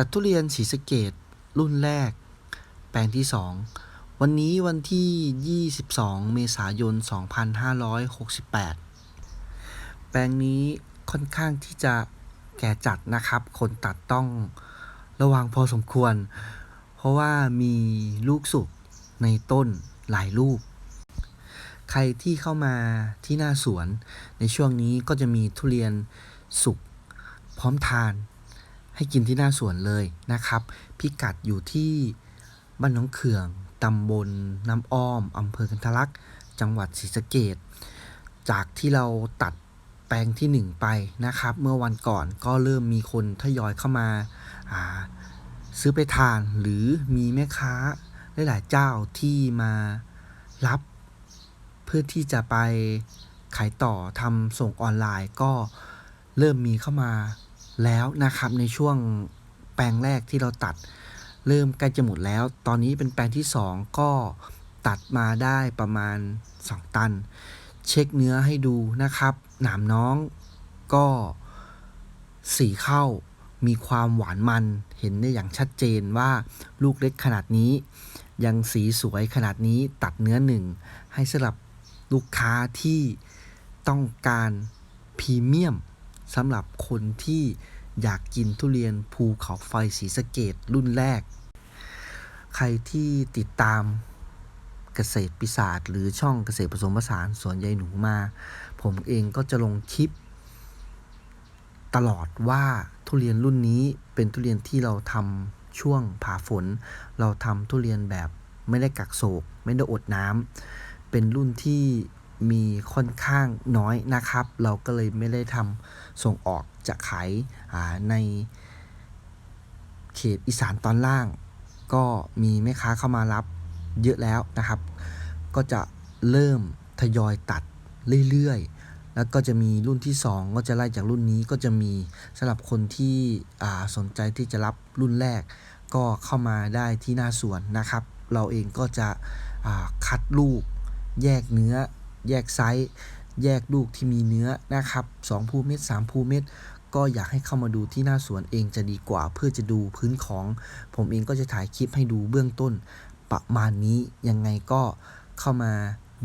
ตัดทุเรียนสีสเกตรุ่นแรก แปลงที่ 2 วันนี้วันที่ 22 เมษายน 2568 แปลงนี้ค่อนข้างที่จะแก่จัดนะครับ คนตัดต้องระวังพอสมควร เพราะว่ามีลูกสุกในต้นหลายลูก ใครที่เข้ามาที่หน้าสวน ในช่วงนี้ก็จะมีทุเรียนสุกพร้อมทาน ให้กินที่หน้าสวนเลยนะครับ พิกัดอยู่ที่บ้านน้องเขืองตำบลน้ำอ้อมอำเภอกันทลักษ์จังหวัดศรีสะเกดจากที่เราตัดแปลงที่หนึ่งไปนะครับ เมื่อวันก่อนก็เริ่มมีคนทยอยเข้ามาาซื้อไปทานหรือมีแม่ค้าหลายๆเจ้าที่มารับเพื่อที่จะไปขายต่อทำส่งออนไลน์ก็เริ่มมีเข้ามา แล้วนะครับในช่วงแปลงแรกที่เราตัด เริ่มใกล้จะหมดแล้ว ตอนนี้เป็นแปลงที่ 2 ก็ตัดมาได้ประมาณ 2 ตัน เช็คเนื้อให้ดูนะครับ หนามน้องก็สีเข้ามีความหวานมันเห็นได้อย่างชัดเจนว่าลูกเล็กขนาดนี้ ยังสีสวยขนาดนี้ตัดเนื้อหนึ่ง ให้สำหรับลูกค้าที่ต้องการพรีเมียมสำหรับคนที่ อยากกินทุเรียนภูเขาไฟสีสะเกตรุ่นแรก ใครที่ติดตามเกษตรปีศาจหรือช่องเกษตรผสมผสานสวนยายหนูมา ผมเองก็จะลงคลิป ตลอดว่าทุเรียนรุ่นนี้เป็นทุเรียนที่เราทำช่วงผ่าฝน เราทำทุเรียนแบบไม่ได้กักโศก ไม่ได้อดน้ำเป็นรุ่นที่ มีค่อนข้างน้อยนะครับ เราก็เลยไม่ได้ทำส่งออกจะขายาในเขตอีสานตอนล่าง ก็มีแม่ค้าเข้ามารับเยอะแล้วนะครับ ก็จะเริ่มทยอยตัดเรื่อยๆ แล้วก็จะมีรุ่นที่ 2 ก็จะไล่จากรุ่นนี้ก็จะมีสำหรับคนที่สนใจที่จะรับรุ่นแรก ก็เข้ามาได้ที่หน้าสวนนะครับ เราเองก็จะคัดลูกแยกเนื้อ แยกไซส์ แยกลูกที่มีเนื้อนะครับ2ภูเม็ด3ภูเม็ดก็อยากให้เข้ามาดูที่หน้าสวนเองจะดีกว่า เพื่อจะดูพื้นของ ผมเองก็จะถ่ายคลิปให้ดูเบื้องต้น ประมาณนี้ยังไงก็เข้ามา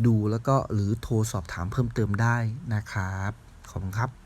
ดูแล้วก็หรือโทรสอบถามเพิ่มเติมได้นะครับ ขอบคุณครับ